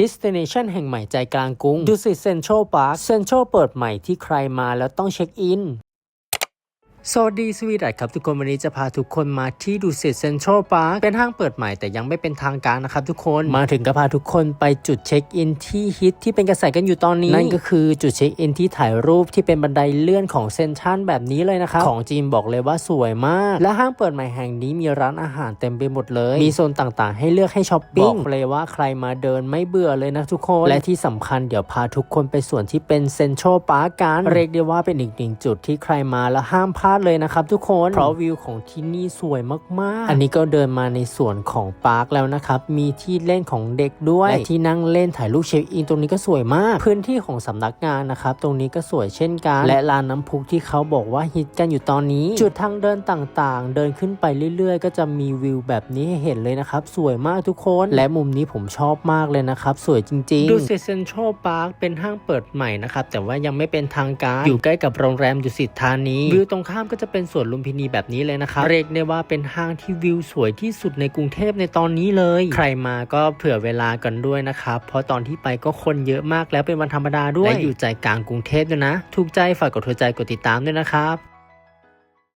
Destination แห่งใหม่ใจกลางกรุงดูสิเซ็นทรัลพาร์คเซ็นทรัลเปิดใหม่ที่ใครมาแล้วต้องเช็คอิน สวัสดีสวีดัตครับทุกคนวันนี้จะพาทุกคนมาที่ดูสิเซ็นทรัลพาร์คเป็นห้างเปิดใหม่แต่ยังไม่เป็นทางการนะครับทุกคนมาถึงก็พาทุกคนไปจุดเช็คอินที่ฮิตที่เป็นกระแสกันอยู่ตอนนี้ นั่นก็คือจุดเช็คอินที่ถ่ายรูปที่เป็นบันไดเลื่อนของเซนทรันแบบนี้เลยนะครับของจีนบอกเลยว่าสวยมาก และห้างเปิดใหม่แห่งนี้มีร้านอาหารเต็มไปหมดเลย มีโซนต่างๆ ให้เลือกให้ช้อปปิ้งบอกเลยว่าใครมาเดินไม่เบื่อเลยนะทุกคนและที่สำคัญเดี๋ยวพาทุกคนไปส่วนที่เป็นเซ็นทรัลพาร์คกันเรียกได้ว่าเป็นอีกหนึ่งจุดที่ใครมาแล้วห้ามพลาดเลยนะครับทุกคน เพราะวิวของที่นี่สวยมากๆ อันนี้ก็เดินมาในส่วนของพาร์คแล้วนะครับ มีที่เล่นของเด็กด้วยและที่นั่งเล่นถ่ายรูปเช็คอินตรงนี้ก็สวยมาก พื้นที่ของสำนักงานนะครับ ตรงนี้ก็สวยเช่นกัน และลานน้ำพุที่เขาบอกว่าฮิตกันอยู่ตอนนี้ จุดทางเดินต่างๆ เดินขึ้นไปเรื่อยๆ ก็จะมีวิวแบบนี้ให้เห็นเลยนะครับ สวยมากทุกคน และมุมนี้ผมชอบมากเลยนะครับ สวยจริงๆดูสิเซ็นทรัลพาร์คเป็นห้างเปิดใหม่นะครับแต่ว่ายังไม่เป็นทางการอยู่ใกล้กับโรงแรมดุสิตธานีวิวตรงข้ามก็จะเป็นสวนลุมพินีแบบนี้เลยนะครับเรียกได้ว่าเป็นห้างที่วิวสวยที่สุดในกรุงเทพในตอนนี้เลย ใครมาก็เผื่อเวลากันด้วยนะครับเพราะตอนที่ไปก็คนเยอะมากแล้วเป็นวันธรรมดาด้วยและอยู่ใจกลางกรุงเทพด้วยนะ ถูกใจฝากกดหัวใจกดติดตามด้วยนะครับ